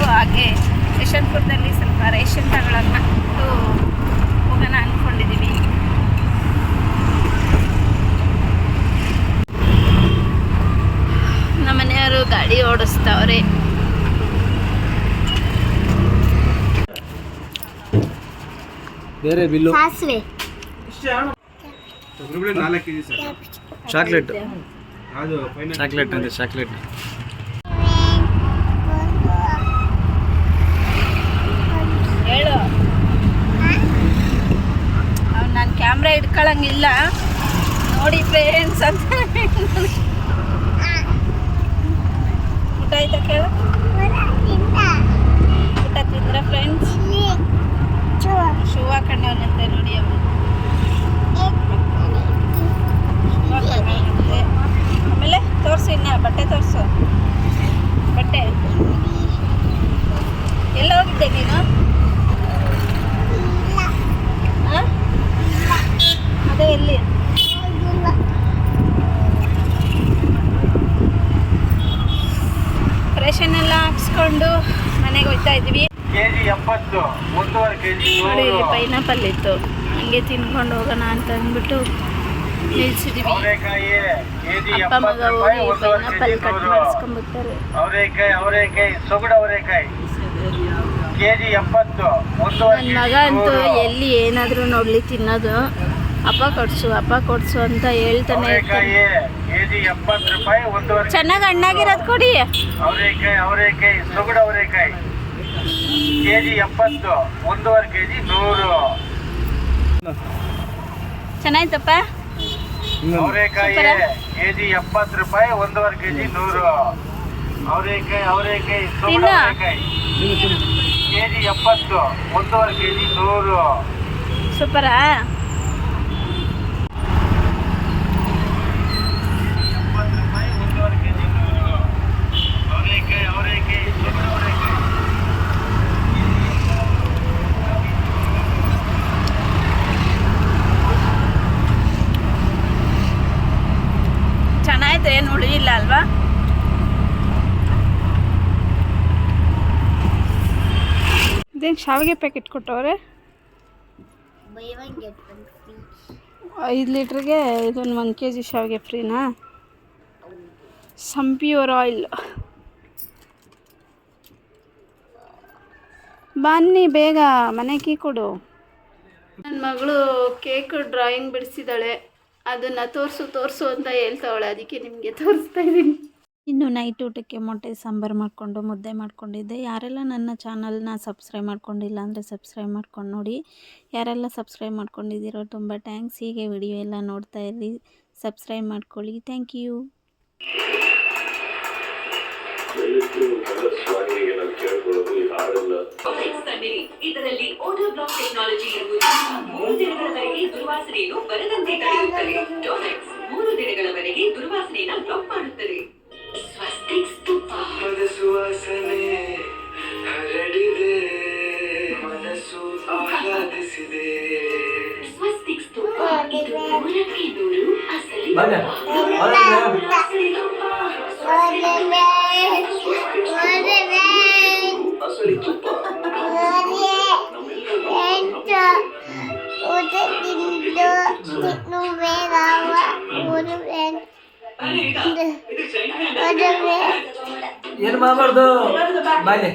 ಬಂದು ಹಾಗೆ ಯಶವಂತಪುರದಲ್ಲಿ ಸ್ವಲ್ಪ ರೇಷನ್ ತಗೊಳ್ಳೋಣ ಹೋಗೋಣ ಅಂದ್ಕೊಂಡಿದ್ದೀವಿ ನಮ್ಮನೆಯವರು ಗಾಡಿ ಓಡಿಸ್ತಾವ್ರೆ. ಬೇರೆ ಬಿಲ್ಲು? ಸಾಸಿವೆ. ಚಾಕ್ಲೇಟ್. ಅದು ಚಾಕ್ಲೇಟ್ ಅಂತೆ ಚಾಕ್ಲೇಟ್. ಹೇಳು. ಅವ್ನು ನಾನು ಕ್ಯಾಮ್ರಾ ಇಟ್ಕೊಳಂಗಿಲ್ಲ. ನೋಡಿ ಫ್ರೆಂಡ್ಸ್ ಅಂತ. ಊಟ ಆಯ್ತಾ ಕೇಳು. ಊಟ ತಿಂದ್ರ ಫ್ರೆಂಡ್ಸ್ ಶೂ ಹಾಕೊಂಡವನಂತೆ ನೋಡಿ ಅವನು ಆಮೇಲೆ ತೋರಿಸು ಇನ್ನ, ಬಟ್ಟೆ ತೋರಿಸು. ಬಟ್ಟೆ. ಎಲ್ಲ ಹೋಗಿದ್ದೆ ನೀನು? ಅದೇ ಎಲ್ಲಿ ರೇಷನ್ ಎಲ್ಲ ಹಾಕ್ಸ್ಕೊಂಡು ಮನೆಗೆ ಹೋಗ್ತಾ ಇದ್ವಿ ನೋಡಿ ಇಲ್ಲಿ ಪೈನಾಪಲ್ ಇತ್ತು. ಹಂಗೆ ತಿನ್ಕೊಂಡು ಹೋಗೋಣ ಅಂತ ಅಂದ್ಬಿಟ್ಟು ನಿಲ್ಸಿದ್ವಿ. ಅಪ್ಪ ಮಗ ಹೋಗಿ ಪೈನಾಪಲ್ ಕಟ್ ಮಾಡಿಸ್ಕೊಂಡ್ಬಿಡ್ತಾರೆ. ನನ್ನ ಮಗ ಅಂತೂ ಎಲ್ಲಿ ಏನಾದರೂ ನೋಡ್ಲಿ ತಿನ್ನೋದು. ಅಪ್ಪ ಕೊಡ್ಸು ಅಪ್ಪ ಕೊಡ್ಸು ಅಂತ ಹೇಳ್ತಾನೆ ಚೆನ್ನಾಗಿ ಹಣ್ಣಾಗಿರೋದು ಕೊಡಿ. ಅವರೆಕಾಯಿ ಅವರೆಕಾಯಿ ಸೊಗಡು ಅವರೆಕಾಯಿ. ಕೆಜಿ ಎಪ್ಪತ್ತು ಒಂದೂವರೆ ಕೆಜಿ ನೂರು. ಚೆನ್ನಾಯ್ತಪ್ಪ? ಅವರೆಕಾಯಿ? ಕೆಜಿ ಎಪ್ಪತ್ತು ರೂಪಾಯಿ ಒಂದೂವರೆ ಕೆಜಿ ನೂರು. ಅವರೆಕಾಯಿ ಅವರೆಕಾಯಿ ಸುಗಡ ತಿನ್ನು. ಅವರೆಕಾಯಿ. ಕೆಜಿ ಎಪ್ಪತ್ತು ಒಂದೂವರೆ ಕೆಜಿ ನೂರು. ಸೂಪರಾ ಎಪ್ಪತ್ತು ರೂಪಾಯಿ ಒಂದೂವರೆ ಕೆಜಿ ನೂರು ಅವರೆಕಾಯಿ ಅವರೆಕಾಯಿ ಸೊಗಡು ಅವರೆಕಾಯಿ ಏನು ಉಳಿಯಿಲ್ಲ ಅಲ್ವಾ? ಇದೇನು ಶಾವಿಗೆ ಪ್ಯಾಕೆಟ್ ಕೊಟ್ಟವ್ರೆ? ಐದು ಲೀಟ್ರಿಗೆ ಇದೊಂದು ಒಂದು ಕೆ ಜಿ ಶಾವಿಗೆ ಫ್ರೀನಾ? Sunpure oil. ಬನ್ನಿ ಬೇಗ ಮನೆ ಕೀ ಕೊಡು. ನನ್ನ ಮಗಳು ಕೇಕ್ ಡ್ರಾಯಿಂಗ್ ಬಿಡಿಸಿದ್ದಾಳೆ ಅದನ್ನು ತೋರಿಸು ತೋರಿಸು ಅಂತ ಹೇಳ್ತಾವಳೆ. ಅದಕ್ಕೆ ನಿಮಗೆ ತೋರಿಸ್ತಾ ಇದ್ದೀನಿ. ಇನ್ನು ನೈಟ್ ಊಟಕ್ಕೆ ಮೊಟ್ಟೆ ಸಾಂಬಾರು ಮಾಡಿಕೊಂಡು ಮುದ್ದೆ ಮಾಡಿಕೊಂಡಿದ್ದೆ. ಯಾರೆಲ್ಲ ನನ್ನ ಚಾನಲ್ನ ಸಬ್ಸ್ಕ್ರೈಬ್ ಮಾಡ್ಕೊಂಡಿಲ್ಲ ಅಂದರೆ ಸಬ್ಸ್ಕ್ರೈಬ್ ಮಾಡ್ಕೊಂಡು ನೋಡಿ. ಯಾರೆಲ್ಲ ಸಬ್ಸ್ಕ್ರೈಬ್ ಮಾಡ್ಕೊಂಡಿದ್ದೀರೋ ತುಂಬ ಥ್ಯಾಂಕ್ಸ್ ಹೀಗೆ ವಿಡಿಯೋ ಎಲ್ಲ ನೋಡ್ತಾ ಇರಿ. ಸಬ್ಸ್ಕ್ರೈಬ್ ಮಾಡ್ಕೊಳ್ಳಿ. ಥ್ಯಾಂಕ್ ಯು ಇದರಲ್ಲಿ ಬ್ಲಾಕ್ ಟೆಕ್ನಾಲಜಿ ದುರ್ವಾಸನೆಯನ್ನು ಬರದಂತೆ ತಡೆಯುತ್ತದೆ. ಡೋನೆಕ್ಸ್ ಮೂರು ದಿನಗಳವರೆಗೆ ದುರ್ವಾಸನೆಯನ್ನು ಬ್ಲಾಕ್ ಮಾಡುತ್ತದೆ. ಸ್ವಸ್ತಿಕ್ಸ್ ತುಪ್ಪ ಸುವಾಸನೆ ಹರಡಿದೆ. ಮನಸ್ಸು ಆಹ್ಲಾದಿಸಿದೆ ಸ್ವಸ್ತಿಕ್ಸ್ ತುಪ್ಪ ಇದು. ನೂರಕ್ಕೆ ನೂರು. ಅಸಲಿ ಏನು ಮಾಡಬಾರ್ದು? ಬಾಯ್ಲೆ